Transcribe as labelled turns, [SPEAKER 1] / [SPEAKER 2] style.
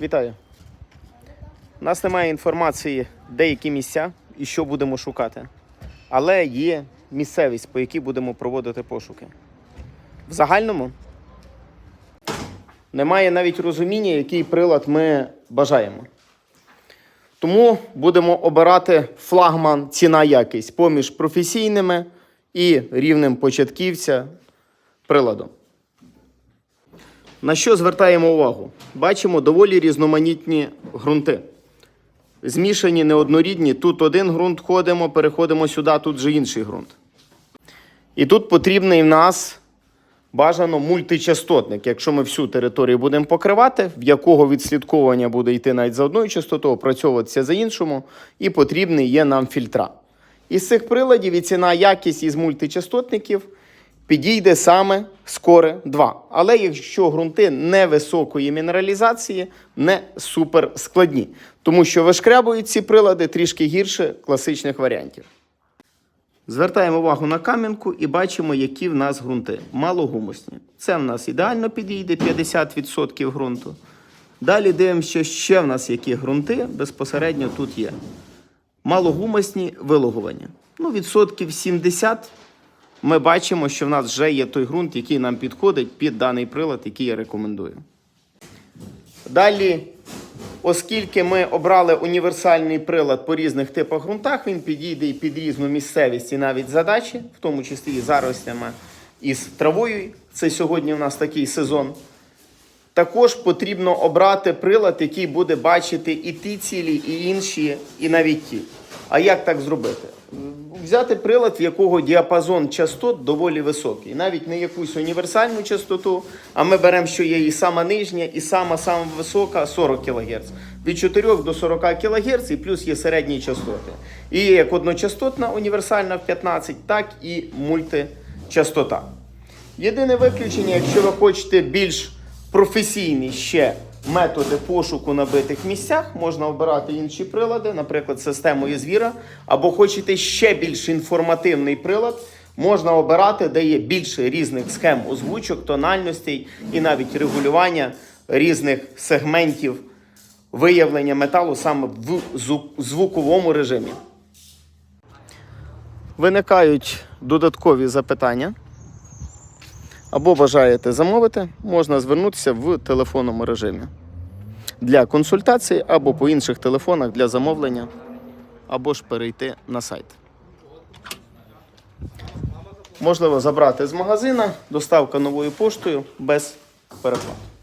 [SPEAKER 1] Вітаю. У нас немає інформації, де які місця і що будемо шукати. Але є місцевість, по якій будемо проводити пошуки. В загальному немає навіть розуміння, який прилад ми бажаємо. Тому будемо обирати флагман ціна якість поміж професійними і рівнем початківця приладом. На що звертаємо увагу? Бачимо доволі різноманітні ґрунти. Змішані неоднорідні. Тут один ґрунт ходимо, переходимо сюди, тут же інший ґрунт. І тут потрібний в нас бажано мультичастотник. Якщо ми всю територію будемо покривати, в якого відслідковування буде йти навіть за одною частотою, опрацьовуватися за іншому, і потрібний є нам фільтра. Із цих приладів і ціна якість із мультичастотників підійде саме скоре 2. Але якщо ґрунти невисокої мінералізації, не супер складні, тому що вишкрябують ці прилади трішки гірше класичних варіантів. Звертаємо увагу на кам'янку і бачимо, які в нас ґрунти. Малогумусні. Це в нас ідеально підійде 50% ґрунту. Далі дивимося, ще в нас які ґрунти безпосередньо тут є. Малогумосні вилугування. Ну, відсотків 70 ми бачимо, що в нас вже є той ґрунт, який нам підходить під даний прилад, який я рекомендую. Далі, оскільки ми обрали універсальний прилад по різних типах ґрунтах, він підійде і під різну місцевість і навіть задачі, в тому числі і заростями, і з травою. Це сьогодні у нас такий сезон. Також потрібно обрати прилад, який буде бачити і ті цілі, і інші, і навіть ті. А як так зробити? Взяти прилад, в якого діапазон частот доволі високий. Навіть не якусь універсальну частоту, а ми беремо, що є і сама нижня, і сама сама висока 40 кГц. Від 4 до 40 кГц, і плюс є середні частоти. І є як одночастотна універсальна в 15, так і мультичастота. Єдине виключення, якщо ви хочете більш професійні ще методи пошуку на битих місцях, можна обирати інші прилади, наприклад, системою звіра, або хочете ще більш інформативний прилад, можна обирати, де є більше різних схем озвучок, тональностей і навіть регулювання різних сегментів виявлення металу саме в звуковому режимі. Виникають додаткові запитання або бажаєте замовити, можна звернутися в телефонному режимі для консультації або по інших телефонах для замовлення, або ж перейти на сайт. Можливо забрати з магазина, доставка новою поштою без переплат.